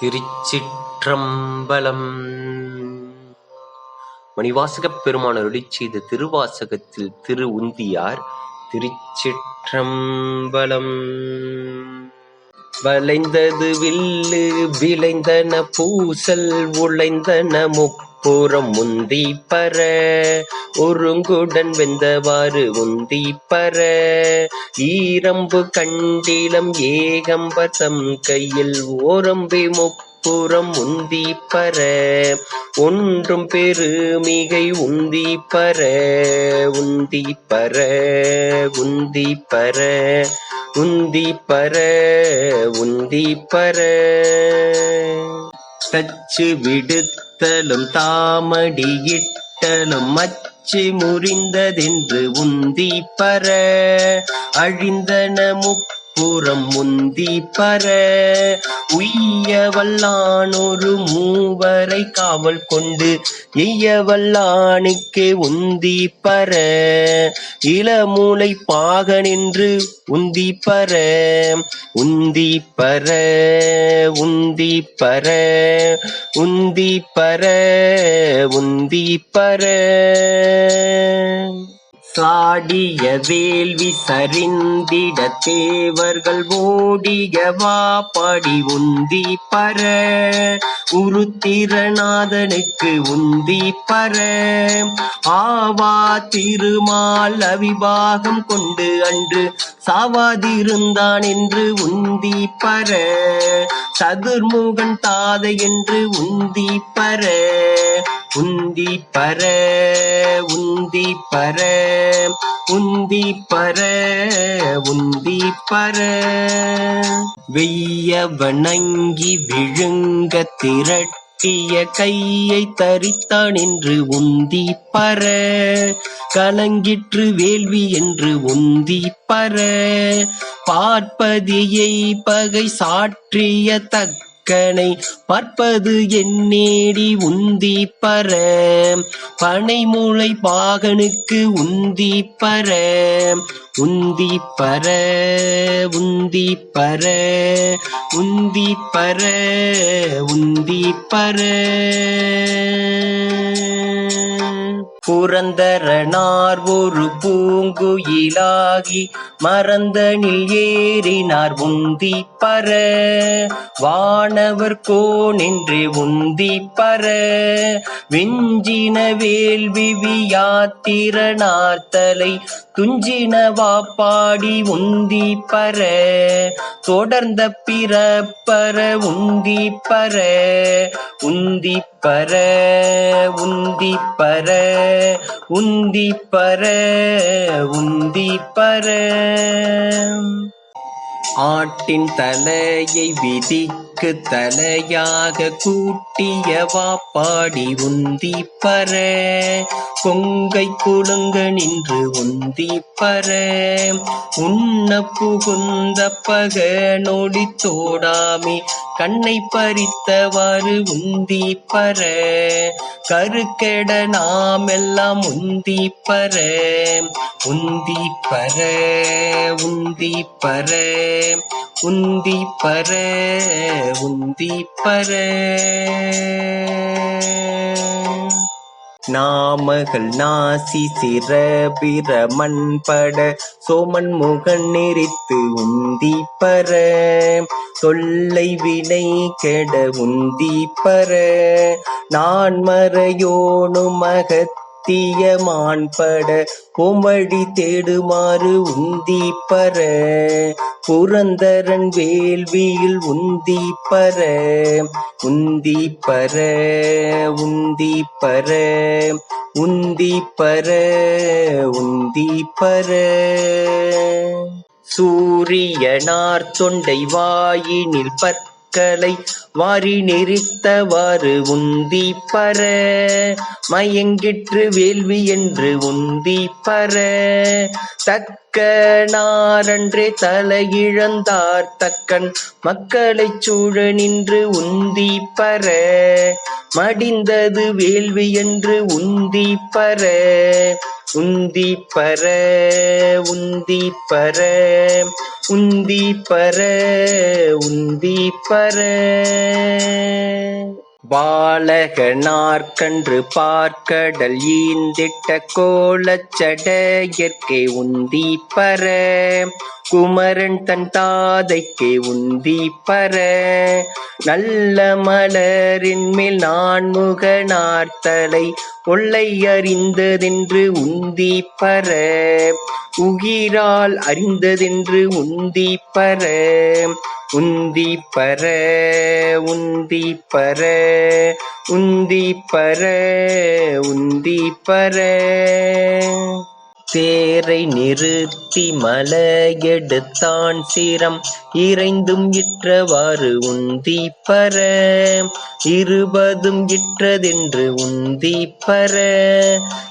திருச்சிற்றம்பலம். மணிவாசகப் பெருமான் அருளிச் செய்த திருவாசகத்தில் திரு உந்தியார் திருச்சிற்றம்பலம். வளைந்தது வில்லு விளைந்தன பூசல் உழைந்தன முக்கு புறம் முந்திப்பற. ஒருங்குடன் வெந்தவாறு உந்தி ஈரம்பு கண்டிலம் ஏகம்பசம் கையில் ஓரம்பி முப்புறம் உந்தி பர ஒன்றும் பெருமிகை உந்தி பர உந்தி பர உந்தி பர தச்சு விடுத்தலும் தாமடியிட்டலும் மச்சு முறிந்ததென்று உந்தி பர அழிந்தன முப்ப புறம் உந்தி பர உய்ய வல்லானொரு மூவரை காவல் கொண்டு எய்யவல்லானுக்கே உந்தி பர இளமூலை பாக நின்று உந்தி பர உந்தி பர உந்தி பர உந்தி பர உந்தி பர. சாடிய வேள்வி சரிந்திட தேவர்கள் ஓடியவா படி உந்தி பர உருத்திரநாதனுக்கு உந்தி பர. ஆவா திருமால் அவிபாகம் கொண்டு அன்று சாவாதிருந்தான் என்று உந்தி பர சதுர்முகன் தாதை என்று உந்தி பர. உந்தி பர உந்தி பர உந்தி பர உந்தி பர. வெய்ய வணங்கி விழுங்க திரட்டிய கையை தரித்தான் என்று உந்தி பர. கலங்கிற்று வேள்வி என்று உந்தி பர. பார்ப்பதியை பகை சாற்றிய தக்கனை பார்ப்பது எண்ணேடி உந்தி பர. பனைமுளை பாகனுக்கு உந்தி பர. உந்தி பர உந்தி பர. உந்தி பர உந்தி பர. புரந்தரனார் ஒரு பூங்குயிலாகி மறந்தனில் ஏறினார் உந்தி பர. வானவர் கோனின்றே உந்தி பர. விஞ்சின வேள்வி வியாத்திரனார்த்தலை துஞ்சின வாப்பாடி உந்தி பர. தொடர்ந்த பிறப்பர உந்தி பர. உந்தி பர உந்தி பர உந்தி பர உந்தி பர. ஆட்டின் தலையை விதிக்கு தலையாக கூட்டிய வாப்பாடி உந்தி பர கொங்கை குலுங்க நின்று உந்தி பர உண்ண புகுந்த பக நொடி தோடாமி. கண்ணை பறித்தவாறு உந்தி பர கருக்கெட நாமெல்லாம் உந்தி பர உந்தி பர உந்தி பர உந்தி பர உந்தி பர நாமகள் நாசி சிற பிற மண்பட சோமன் முகன் நெறித்து உந்தி பர தொல்லை வினை கெட உந்தி பர நான் மறையோனு மகத்திய மான்பட கோமடி தேடுமாறு உந்திப்பற புரந்தரன் வேள்வியில் உந்திப்பற உந்திப்பற உந்திப்பற உந்திப்பற உந்திப்பற சூரியனார் தொண்டை வாயினில் பற்ற மக்களை வாரி நெறித்தவாறு உந்தி பர மயங்கிற்று வேள்வி என்று உந்தி பர. தக்க நாரன்றே தலையிழந்தார் தக்கன் மக்களைச் சூழ நின்று உந்தி பர மடிந்தது வேள்வி என்று உந்தி பர. உந்தி பர உந்தி பர உந்தி பர உந்தி பர. வாழகனார்கன்று பார்க்கடல் ஈந்திட்ட கோலச்சட இயற்கை உந்தி பர. குமரன் தன் தாதைக்கே உந்தி பர நல்ல மலரின் மேல் நான் நார்த்தலை ஒல்லை அறிந்ததென்று உந்தி பர உகிரால் அறிந்ததென்று உந்தி பர உந்தி பர உந்தி பர உந்தி பர உந்தி பர. தேரை நிறுத்தி மலையெடுத்தான் சிரம். இறைந்தும் இற்றவாறு உந்தி பர. இருபதும் இற்றதென்று உந்தி பர.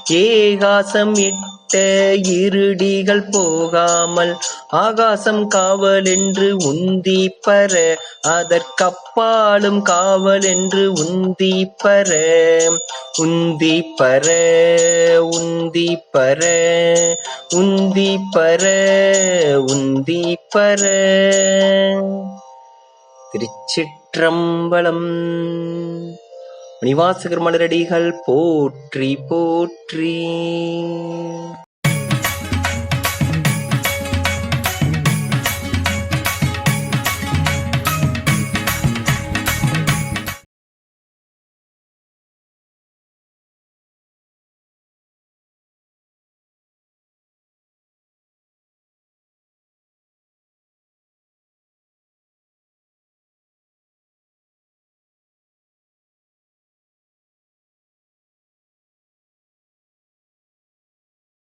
ஏகாசம் இட்ட விட்ட இருடிகள் போகாமல் ஆகாசம் காவலென்று உந்தி பர அதற்கப்பாலும் காவலென்று உந்தி பர உந்தி பர உந்தி பர உந்தி பர உந்தி பர. திருச்சிற்றம்பலம் மணிவாசகர் மலரடிகள் போற்றி போற்றி.